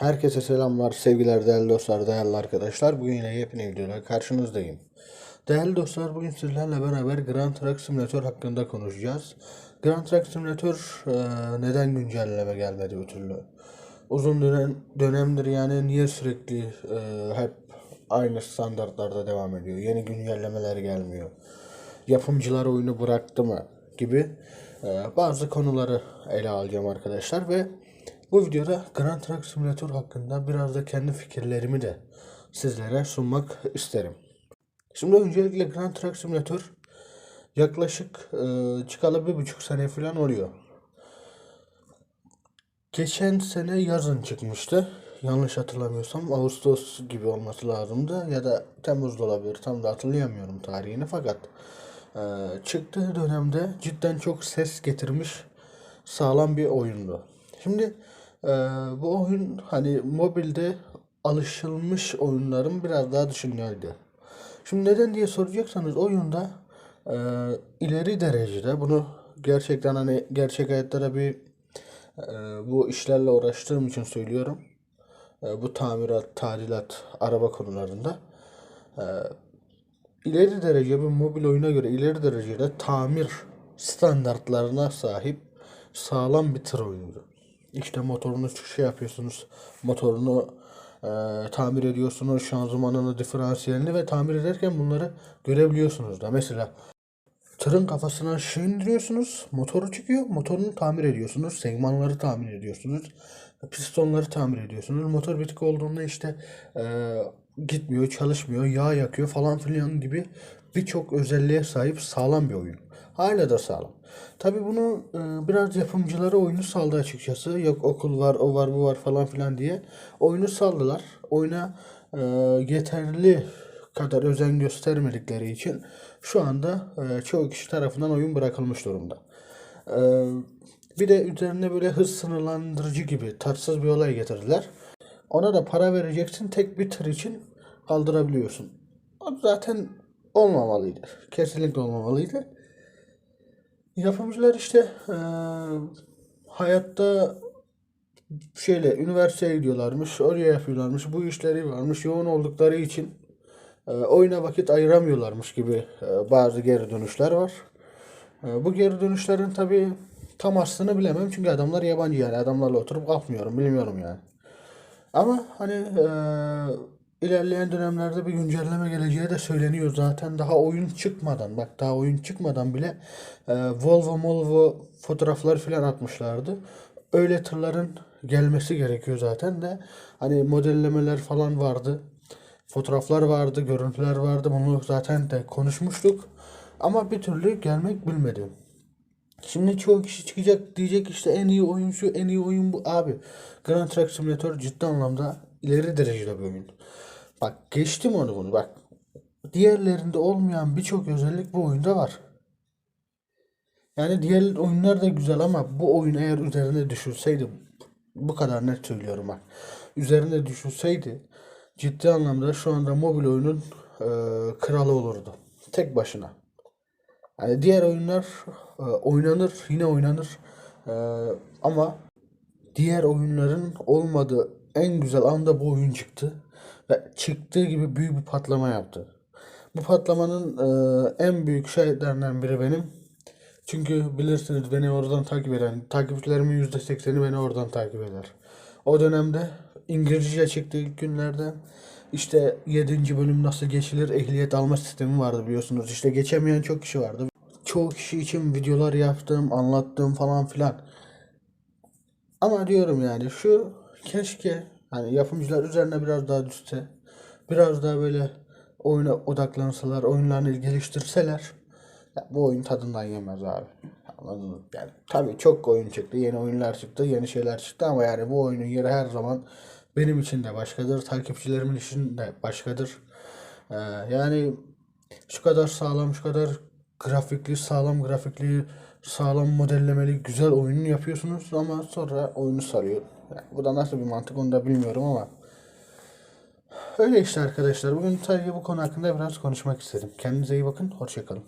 Herkese selamlar, sevgiler, değerli dostlar, değerli arkadaşlar. Bugün yine yepyeni videoyla karşınızdayım. Değerli dostlar, bugün sizlerle beraber Grand Truck Simulator hakkında konuşacağız. Grand Truck Simulator e, neden güncelleme gelmedi bir türlü? Uzun dönem, dönemdir yani niye sürekli e, hep aynı standartlarda devam ediyor? Yeni güncellemeler gelmiyor. Yapımcılar oyunu bıraktı mı? Gibi e, bazı konuları ele alacağım arkadaşlar ve bu videoda Grand Truck Simulator hakkında biraz da kendi fikirlerimi de sizlere sunmak isterim. Şimdi öncelikle Grand Truck Simulator yaklaşık e, çıkalı bir buçuk sene falan oluyor. Geçen sene yazın çıkmıştı. Yanlış hatırlamıyorsam Ağustos gibi olması lazımdı ya da Temmuz'da olabilir. Tam da hatırlayamıyorum tarihini fakat e, çıktığı dönemde cidden çok ses getirmiş sağlam bir oyundu. Şimdi e, bu oyun hani mobilde alışılmış oyunların biraz daha dışındaydı. Şimdi neden diye soracaksanız oyunda e, ileri derecede bunu gerçekten hani gerçek hayatta da bir e, bu işlerle uğraştığım için söylüyorum. E, bu tamirat, tadilat, araba konularında ileri derece bir mobil oyuna göre ileri derecede tamir standartlarına sahip sağlam bir tır oyunu. İşte motorunu şey yapıyorsunuz, motorunu e, tamir ediyorsunuz, şanzımanını, diferansiyelini ve tamir ederken bunları görebiliyorsunuz da. Mesela tırın kafasına şişe indiriyorsunuz, motoru çıkıyor, motorunu tamir ediyorsunuz, segmanları tamir ediyorsunuz, pistonları tamir ediyorsunuz. Motor bitik olduğunda işte e, gitmiyor, çalışmıyor, yağ yakıyor falan filan gibi birçok özelliğe sahip sağlam bir oyun. Hala da sağlam. Tabii bunu e, biraz yapımcıları oyunu saldı açıkçası. Yok okul var, o var, bu var falan filan diye. Oyunu saldılar. Oyuna e, yeterli kadar özen göstermedikleri için şu anda e, çoğu kişi tarafından oyun bırakılmış durumda. Bir de üzerine böyle hız sınırlandırıcı gibi tatsız bir olay getirdiler. Ona da para vereceksin tek bir tır için kaldırabiliyorsun. O zaten olmamalıydı. Kesinlikle olmamalıydı. Yapımcılar işte eee, hayatta şeyle üniversiteye gidiyorlarmış, oraya yapıyorlarmış, bu işleri varmış, yoğun oldukları için eee, oyuna vakit ayıramıyorlarmış gibi eee, bazı geri dönüşler var. Eee, bu geri dönüşlerin tabii tam aslını bilemem çünkü adamlar yabancı yani adamlarla oturup kalkmıyorum, bilmiyorum yani. Ama hani eee, ilerleyen dönemlerde bir güncelleme geleceği de söyleniyor zaten. Daha oyun çıkmadan, bak daha oyun çıkmadan bile eee, Volvo Volvo fotoğrafları falan atmışlardı. Öyle tırların gelmesi gerekiyor zaten de. Hani modellemeler falan vardı. Fotoğraflar vardı, görüntüler vardı. Bunu zaten de konuşmuştuk. Ama bir türlü gelmek bilmedi. Şimdi çoğu kişi çıkacak diyecek işte en iyi oyun şu, en iyi oyun bu. Abi Grand Truck Simulator ciddi anlamda ileri derecede bir oyun. Bak geçtim onu bunu bak. Diğerlerinde olmayan birçok özellik bu oyunda var. Yani diğer oyunlar da güzel ama bu oyun eğer üzerine düşülseydi bu kadar net söylüyorum bak. Üzerine düşülseydi ciddi anlamda şu anda mobil oyunun e, kralı olurdu. Tek başına. Yani diğer oyunlar e, oynanır, yine oynanır. E, ama diğer oyunların olmadığı en güzel anda bu oyun çıktı. Ve çıktığı gibi büyük bir patlama yaptı. Bu patlamanın e, en büyük şeylerinden biri benim. Çünkü bilirsiniz beni oradan takip eden, takipçilerimin %80'i beni oradan takip eder. O dönemde İngilizce çıktı ilk günlerde. İşte 7. bölüm nasıl geçilir ehliyet alma sistemi vardı biliyorsunuz. İşte geçemeyen çok kişi vardı. Çoğu kişi için videolar yaptım, anlattım falan filan. Ama diyorum yani şu keşke hani yapımcılar üzerine biraz daha düşse. Biraz daha böyle oyuna odaklansalar, oyunlarını geliştirseler. Ya bu oyun tadından yemez abi. Anladın mı? Yani tabii çok oyun çıktı, yeni oyunlar çıktı, yeni şeyler çıktı ama yani bu oyunun yeri her zaman benim için de başkadır, takipçilerimin için de başkadır. Ee, yani şu kadar sağlam, şu kadar grafikli, sağlam grafikli, sağlam modellemeli güzel oyunu yapıyorsunuz ama sonra oyunu sarıyor. Yani bu da nasıl bir mantık onu da bilmiyorum ama öyle işte arkadaşlar. Bugün sadece bu konu hakkında biraz konuşmak istedim. Kendinize iyi bakın. Hoşçakalın.